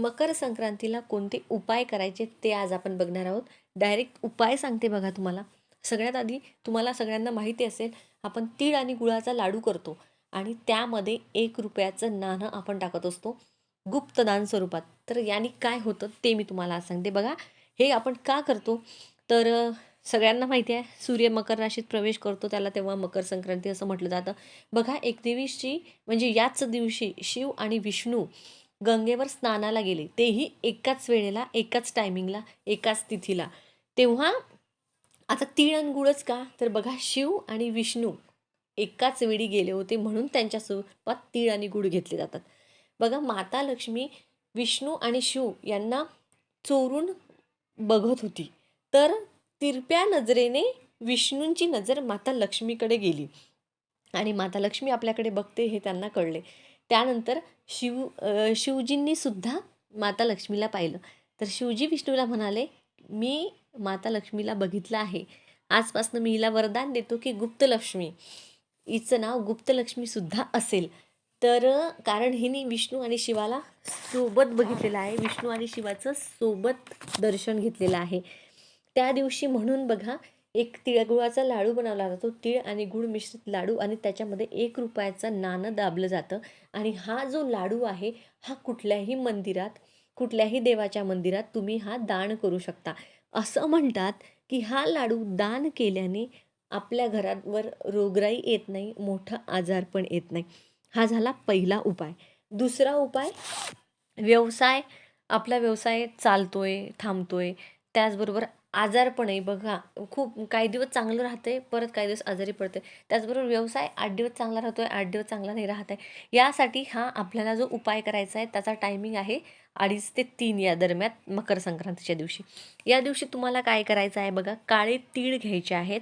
मकर संक्रांतीला कोणते उपाय करायचे ते आज आपण बघणार आहोत. डायरेक्ट उपाय सांगते बघा तुम्हाला. सगळ्यात आधी तुम्हाला सगळ्यांना माहिती असेल आपण तीळ आणि गुळाचा लाडू करतो आणि त्यामध्ये एक रुपयाचं नाणं आपण टाकत असतो. गुप्तदान स्वरूपात. तर याने काय होतं ते मी तुम्हाला आज सांगते बघा. हे आपण का करतो? तर सगळ्यांना माहिती आहे सूर्य मकर राशीत प्रवेश करतो त्याला तेव्हा मकर संक्रांती असं म्हटलं जातं. बघा एक दिवशी म्हणजे याच दिवशी शिव आणि विष्णू गंगेवर स्नानाला गेले. तेही एकाच वेळेला एकाच टायमिंगला एकाच तिथीला. तेव्हा आता तीळ आणि गुळच का? तर बघा शिव आणि विष्णू एकाच वेळी गेले होते म्हणून त्यांच्या स्वरूपात तीळ आणि गुळ घेतले जातात. बघा माता लक्ष्मी विष्णू आणि शिव यांना चोरून बघत होती. तर तिरप्या नजरेने विष्णूंची नजर माता लक्ष्मीकडे गेली. आणि माता लक्ष्मी आपल्याकडे बघते हे त्यांना कळले. त्यानंतर शिव शिवजींनीसुद्धा शिवजींनी सुद्धा माता लक्ष्मीला पाहिलं. तर शिवजी विष्णूला म्हणाले मी माता लक्ष्मीला बघितलं आहे. आजपासून मी हिला वरदान देतो की गुप्तलक्ष्मी हिचं नाव गुप्तलक्ष्मीसुद्धा असेल. तर कारण हिने विष्णू आणि शिवाला सोबत बघितलेलं आहे. विष्णू आणि शिवाचं सोबत दर्शन घेतलेलं आहे. त्या दिवशी म्हणून बघा एक तिळगुळाचा लाडू बनवला जातो. तीळ आणि गुळ मिश्रित लाडू आणि त्याच्यामध्ये एक रुपयाचं नाणं दाबलं जातं. आणि हा जो लाडू आहे हा कुठल्याही मंदिरात कुठल्याही देवाच्या मंदिरात तुम्ही हा दान करू शकता. असं म्हणतात की हा लाडू दान केल्याने आपल्या घरावर रोगराई येत नाही मोठं आजार पण येत नाही. हा झाला पहिला उपाय. दुसरा उपाय व्यवसाय. आपला व्यवसाय चालतोय थांबतोय. त्याचबरोबर आजारपण आहे. बघा खूप काही दिवस चांगलं राहतंय परत काही दिवस आजारी पडते त्याचबरोबर व्यवसाय आठ दिवस चांगला राहतोय आठ दिवस चांगला नाही राहत आहे. यासाठी हा आपल्याला जो उपाय करायचा आहे त्याचा टायमिंग आहे अडीच ते तीन या दरम्यान मकर संक्रांतीच्या दिवशी. या दिवशी तुम्हाला काय करायचं आहे बघा काळे तीळ घ्यायचे आहेत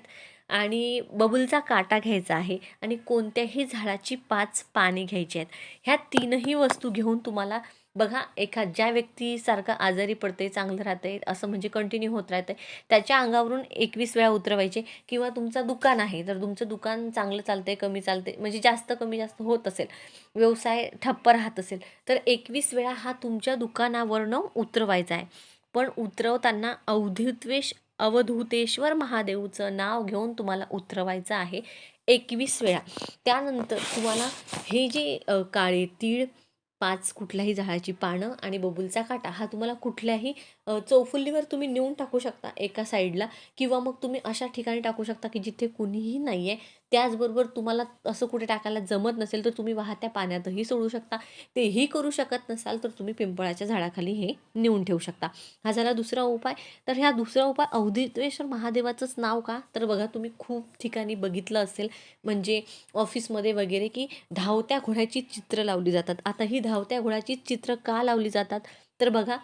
आणि बबुलचा काटा घ्यायचा आहे आणि कोणत्याही झाडाची पाच पाने घ्यायची आहेत. ह्या तीनही वस्तू घेऊन तुम्हाला बघा एखा ज्या व्यक्तीसारखं आजारी पडते चांगलं राहते असं म्हणजे कंटिन्यू होत राहतं त्याच्या अंगावरून एकवीस वेळा उतरवायचे किंवा तुमचं दुकान आहे तर तुमचं दुकान चांगलं चालतंय कमी चालते म्हणजे जास्त कमी जास्त होत असेल व्यवसाय ठप्प राहत असेल तर एकवीस वेळा हा तुमच्या दुकानावरनं उतरवायचा आहे. पण उतरवताना अवधूत्वेश अवधूतेश्वर महादेवचं नाव घेऊन तुम्हाला उतरवायचं आहे एकवीस वेळा. त्यानंतर तुम्हाला हे जे काळे तीळ पाच कुठल्याही झाडाची पानं आणि बबुलचा काटा हा तुम्हाला कुठल्याही चौफुल्लीवर तुम्ही नेऊन टाकू शकता एका साईडला किंवा मग तुम्ही अशा ठिकाणी टाकू शकता की जिथे कुणीही नाही आहे त्याचबरोबर तुम्हाला असं कुठे टाकायला जमत नसेल तर तुम्ही वाहत्या पाण्यातही सोडू शकता. तेही करू शकत नसाल तर तुम्ही पिंपळाच्या झाडाखाली हे नेऊन ठेवू शकता. हा झाला दुसरा उपाय. तर ह्या दुसरा उपाय अवधूतेश्वर महादेवाचंच नाव का? तर बघा तुम्ही खूप ठिकाणी बघितलं असेल म्हणजे ऑफिसमध्ये वगैरे की धावत्या घोड्याची चित्र लावली जातात. आता ही धावत्या घोड्याची चित्र का लावली जातात? तर बघा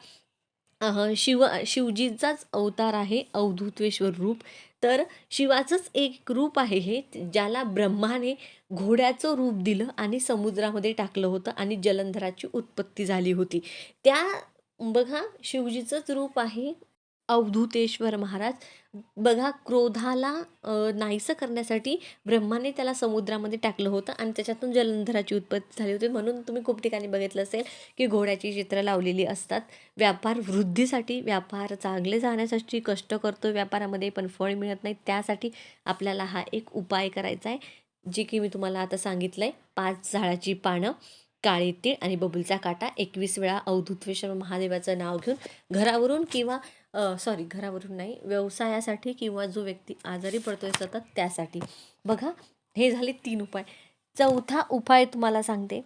शिव शिवजीचाच अवतार आहे अवधूतेश्वर रूप. तर शिवाचंच एक रूप आहे हे ज्याला ब्रह्माने घोड्याचं रूप दिलं आणि समुद्रामध्ये टाकलं होतं आणि जलंधराची उत्पत्ती झाली होती. त्या बघा शिवजीचंच रूप आहे. अवधूतेश्वर महाराज. बघा क्रोधाला नाहीसं करण्यासाठी ब्रह्माने त्याला समुद्रामध्ये टाकलं होतं आणि त्याच्यातून जलंधराची उत्पत्ती झाली होती. म्हणून तुम्ही खूप ठिकाणी बघितलं असेल की घोड्याची चित्रं लावलेली असतात. व्यापार वृद्धीसाठी व्यापार चांगले जाण्यासाठी कष्ट करतो व्यापारामध्ये पण फळ मिळत नाही त्यासाठी आपल्याला हा एक उपाय करायचा आहे जे की मी तुम्हाला आता सांगितलं आहे पाच झाडाची पानं काळे तीळ आणि बबुलचा काटा. एकवीस वेळा अवधूतेश्वर महादेवाचं नाव घेऊन घरावरून किंवा सॉरी घरावरून नाही व्यवसायासाठी किंवा जो व्यक्ती आजारी पडतोय सतत त्यासाठी. बघा हे झाले तीन उपाय. चौथा उपाय तुम्हाला सांगते.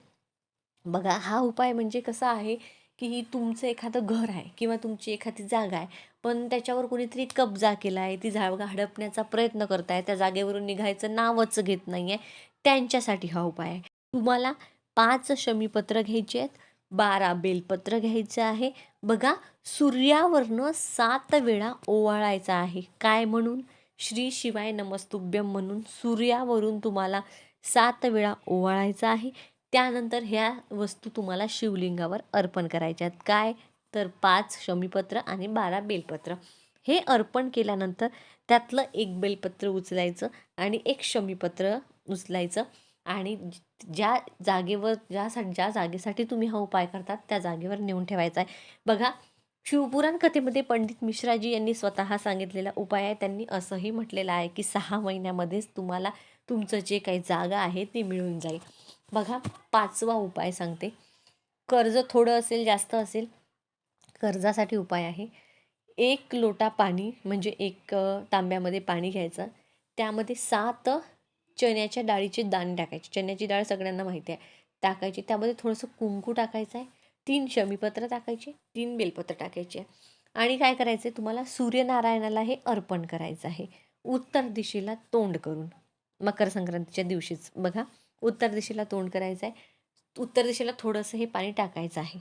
बघा हा उपाय म्हणजे कसा आहे की तुमचं एखादं घर आहे किंवा तुमची एखादी जागा आहे पण त्याच्यावर कोणीतरी कब्जा केला आहे ती जागा हडपण्याचा प्रयत्न करत आहे त्या जागेवरून निघायचं नावच घेत नाही आहे त्यांच्यासाठी हा उपाय आहे. तुम्हाला पाच शमीपत्र घ्यायचे आहेत. बारा बेलपत्र घ्यायचं आहे. बघा सूर्यावरनं सात वेळा ओवाळायचा आहे. काय म्हणून? श्री शिवाय नमस्तुभ्यम म्हणून सूर्यावरून तुम्हाला सात वेळा ओवाळायचा आहे. त्यानंतर ह्या वस्तू तुम्हाला शिवलिंगावर अर्पण करायच्या आहेत. काय? तर पाच शमीपत्र आणि बारा बेलपत्र. हे अर्पण केल्यानंतर त्यातलं एक बेलपत्र उचलायचं आणि एक शमीपत्र उचलायचं. आणि ज्या जागेवर ज्यासाठी ज्या जागेसाठी तुम्ही हा उपाय करतात त्या जागेवर नेऊन ठेवायचा आहे. बघा शिवपुराण कथेमध्ये पंडित मिश्राजी यांनी स्वतः सांगितलेला उपाय आहे. त्यांनी असंही म्हटलेलं आहे की सहा महिन्यामध्येच तुम्हाला तुमचं जे काही जागा आहे ते मिळून जाईल. बघा पाचवा उपाय सांगते. कर्ज थोडं असेल जास्त असेल कर्जासाठी उपाय आहे. एक लोटा पाणी म्हणजे एक तांब्यामध्ये पाणी घ्यायचं. त्यामध्ये सात चण्याच्या डाळीचे दाणे टाकायचे. चण्याची डाळ सगळ्यांना माहिती आहे. टाकायची. त्यामध्ये थोडंसं कुंकू टाकायचं आहे. तीन शमीपत्र टाकायचे. तीन बेलपत्र टाकायचे. आणि काय करायचं आहे तुम्हाला सूर्यनारायणाला हे अर्पण करायचं आहे. उत्तर दिशेला तोंड करून. मकर संक्रांतीच्या दिवशीच. बघा. उत्तर दिशेला तोंड करायचं आहे. उत्तर दिशेला थोडंसं हे पाणी टाकायचं आहे.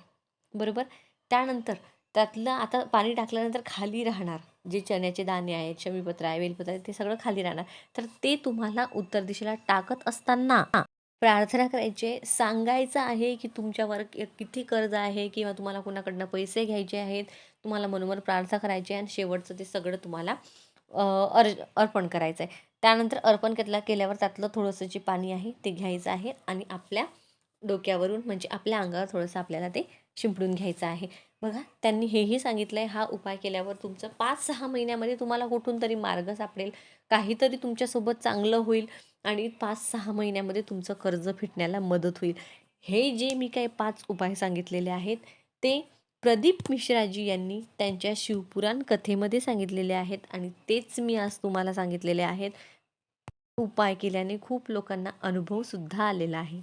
बरोबर? त्यानंतर त्यातलं आता पाणी टाकल्यानंतर खाली राहणार. जे चण्याचे दाणे आहेत शमीपत्र आहे वेलपत्र आहे ते सगळं खाली राहणार. तर ते तुम्हाला उत्तर दिशेला टाकत असताना प्रार्थना करायचे सांगायचं आहे की तुमच्यावर किती कर्ज आहे किंवा तुम्हाला कोणाकडनं पैसे घ्यायचे आहेत तुम्हाला मनोमन प्रार्थना करायची आहे आणि शेवटचं ते सगळं तुम्हाला अर् अर्पण करायचं आहे. त्यानंतर अर्पण केला केल्यावर त्यातलं थोडंसं जे पाणी आहे ते घ्यायचं आहे आणि आपल्या डोक्यावरून म्हणजे आपल्या अंगावर थोडंसं आपल्याला ते शिंपडून घ्यायचं आहे. बघा त्यांनी हेही सांगितलं आहे हा उपाय केल्यावर तुमचं पाच सहा महिन्यामध्ये तुम्हाला कुठून तरी मार्ग सापडेल. काहीतरी तुमच्यासोबत चांगलं होईल आणि पाच सहा महिन्यामध्ये तुमचं कर्ज फिटण्याला मदत होईल. हे जे मी काही पाच उपाय सांगितलेले आहेत ते प्रदीप मिश्राजी यांनी त्यांच्या शिवपुराण कथेमध्ये सांगितलेले आहेत आणि तेच मी आज तुम्हाला सांगितलेले आहेत. उपाय केल्याने खूप लोकांना अनुभवसुद्धा आलेला आहे.